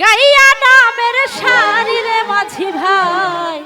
গাইয়া নামের শাড়ি রে মাঝি ভাই।